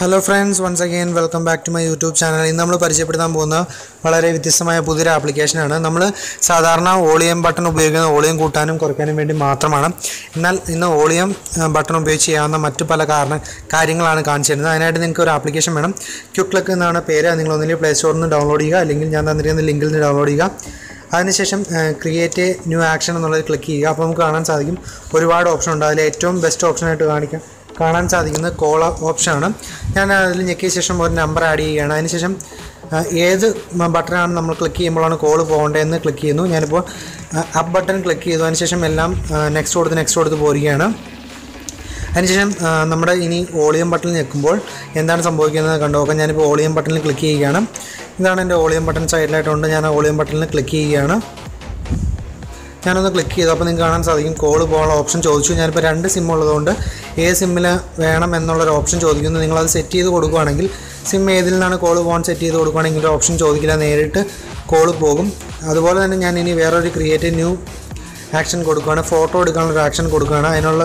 Hello friends once again welcome back to my YouTube channel ഇന്ന് നമ്മൾ പരിചയപ്പെടുത്താൻ പോകുന്ന വളരെ വ്യത്യസ്തമായ പുതിയൊരു ആപ്ലിക്കേഷനാണ് നമ്മൾ സാധാരണ ഓളിയം ബട്ടൺ ഉപയോഗിക്കുന്ന ഓളിയം കൂട്ടാനും കുറയ്ക്കാനും വേണ്ടി മാത്രമാണ്. എന്നാൽ ഇന്ന് ഓളിയം ബട്ടൺ ഉപയോഗിച്ച് ചെയ്യാവുന്ന മറ്റു പല കാരണ കാര്യങ്ങളാണ് കാണിച്ചു തരുന്നത് അതിനായിട്ട് നിങ്ങൾക്ക് ഒരു ആപ്ലിക്കേഷൻ വേണം. ക്യുക്ലക്ക് എന്നാണ് പേര്. നിങ്ങൾ ഒന്നില്ലെങ്കിൽ പ്ലേ സ്റ്റോറിൽ നിന്ന് ഡൗൺലോഡ് ചെയ്യുക. അല്ലെങ്കിൽ ഞാൻ തന്നിരിക്കുന്ന ലിങ്കിൽ നിന്ന് ഡൗൺലോഡ് ചെയ്യുക. അതിനുശേഷം ക്രിയേറ്റ് ന്യൂ ആക്ഷൻ എന്നുള്ളത് ക്ലിക്ക് ചെയ്യുക. അപ്പോൾ നമുക്ക് കാണാൻ സാധിക്കും. ഒരുപാട് ഓപ്ഷൻ ഉണ്ട്. അതിൽ ഏറ്റവും ബെസ്റ്റ് ഓപ്ഷനായിട്ട് കാണിക്കാം. കാണാൻ സാധിക്കുന്നത് കോൾ ഓപ്ഷനാണ് ഞാൻ അതിൽ ഞെക്കിയ ശേഷം ഒരു നമ്പർ ആഡ് ചെയ്യുകയാണ്. അതിനുശേഷം ഏത് ബട്ടണാണ് നമ്മൾ ക്ലിക്ക് ചെയ്യുമ്പോഴാണ് കോൾ പോകേണ്ടതെന്ന് ക്ലിക്ക് ചെയ്യുന്നു. ഞാനിപ്പോൾ അപ്പ് ബട്ടൺ ക്ലിക്ക് ചെയ്തു. അതിനുശേഷം എല്ലാം നെക്സ്റ്റ് കൊടുത്ത് നെക്സ്റ്റ് കൊടുത്ത് പോരുകയാണ്. അതിനുശേഷം നമ്മുടെ ഇനി ഓളിയം ബട്ടൺ ഞെക്കുമ്പോൾ എന്താണ് സംഭവിക്കുന്നത് കണ്ടു? നോക്കാം ഞാനിപ്പോൾ ഓളിയം ബട്ടണിൽ ക്ലിക്ക് ചെയ്യുകയാണ്. ഇതാണ് എന്റെ ഓളിയം ബട്ടൺ സൈഡിലായിട്ടുണ്ട് ഞാൻ ഓളിയം ബട്ടണിൽ ക്ലിക്ക് ചെയ്യുകയാണ്. ഞാനൊന്ന് ക്ലിക്ക് ചെയ്തു. അപ്പോൾ നിങ്ങൾക്ക് കാണാൻ സാധിക്കും. കോൾ പോകാനുള്ള ഓപ്ഷൻ ചോദിച്ചു. ഞാനിപ്പോൾ രണ്ട് സിം ഉള്ളതുകൊണ്ട് ഏത് സിമ്മിൽ വേണം എന്നുള്ളൊരു ഓപ്ഷൻ ചോദിക്കുന്നു. നിങ്ങളത് സെറ്റ് ചെയ്ത് കൊടുക്കുകയാണെങ്കിൽ സിം ഏതിൽ നിന്നാണ് കോൾ പോകാൻ സെറ്റ് ചെയ്ത് കൊടുക്കുകയാണെങ്കിൽ ഒരു ഓപ്ഷൻ ചോദിക്കില്ല. നേരിട്ട് കോൾ പോകും. അതുപോലെ തന്നെ ഞാൻ ഇനി വേറൊരു ക്രിയേറ്റ് ന്യൂ ആക്ഷൻ കൊടുക്കുകയാണ് ഫോട്ടോ എടുക്കാനുള്ള ഒരു ആക്ഷൻ കൊടുക്കുകയാണ് അതിനുള്ള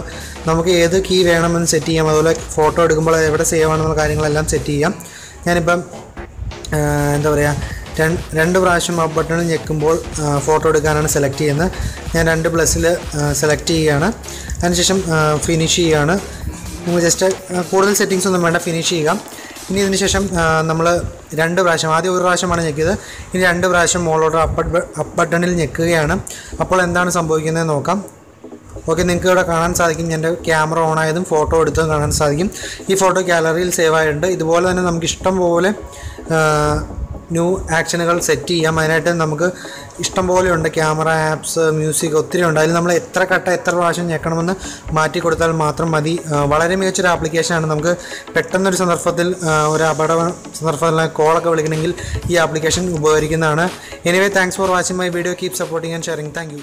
നമുക്ക് ഏത് കീ വേണമെന്ന് സെറ്റ് ചെയ്യാം. അതുപോലെ ഫോട്ടോ എടുക്കുമ്പോൾ എവിടെ സേവ് ആണെന്നുള്ള കാര്യങ്ങളെല്ലാം സെറ്റ് ചെയ്യാം. ഞാനിപ്പം എന്താ പറയുക രണ്ട് പ്രാവശ്യം ആ ബട്ടൺ ഞെക്കുമ്പോൾ ഫോട്ടോ എടുക്കാനാണ് സെലക്ട് ചെയ്യുന്നത്. ഞാൻ രണ്ട് പ്ലസ്സിൽ സെലക്ട് ചെയ്യുകയാണ്. അതിനുശേഷം ഫിനിഷ് ചെയ്യുകയാണ്. നിങ്ങൾ ജസ്റ്റ് കൂടുതൽ സെറ്റിങ്സ് ഒന്നും വേണ്ട ഫിനിഷ് ചെയ്യുക. ഇനി ഇതിന് ശേഷം നമ്മൾ രണ്ട് പ്രാവശ്യം ആദ്യം ഒരു പ്രാവശ്യമാണ് ഞെക്കിയത്. ഇനി രണ്ട് പ്രാവശ്യം മോളോട്ട് അപ്പ് അപ്പ് ബട്ടണിൽ ഞെക്കുകയാണ്. അപ്പോൾ എന്താണ് സംഭവിക്കുന്നത് നോക്കാം. ഓക്കെ നിങ്ങൾക്ക് ഇവിടെ കാണാൻ സാധിക്കും. എന്റെ ക്യാമറ ഓൺ ആയതും ഫോട്ടോ എടുത്തതും കാണാൻ സാധിക്കും. ഈ ഫോട്ടോ ഗാലറിയിൽ സേവ് ആയിട്ടുണ്ട്. ഇതുപോലെ തന്നെ നമുക്ക് ഇഷ്ടം പോലെ ന്യൂ ആക്ഷനുകൾ സെറ്റ് ചെയ്യാം അതിനായിട്ട് നമുക്ക് ഇഷ്ടം പോലെ ഉണ്ട്. ക്യാമറ ആപ്സ് മ്യൂസിക് ഒത്തിരി ഉണ്ട്. അതിൽ നമ്മൾ എത്ര കട്ട എത്ര പ്രാവശ്യം ഞെക്കണമെന്ന് മാറ്റി കൊടുത്താൽ മാത്രം മതി. വളരെ മികച്ചൊരു ആപ്ലിക്കേഷനാണ് നമുക്ക് പെട്ടെന്നൊരു സന്ദർഭത്തിൽ ഒരു അപകട സന്ദർഭത്തിൽ കോളൊക്കെ വിളിക്കണമെങ്കിൽ ഈ application ഉപകരിക്കുന്നതാണ്. Anyway thanks for watching my video keep supporting and sharing thank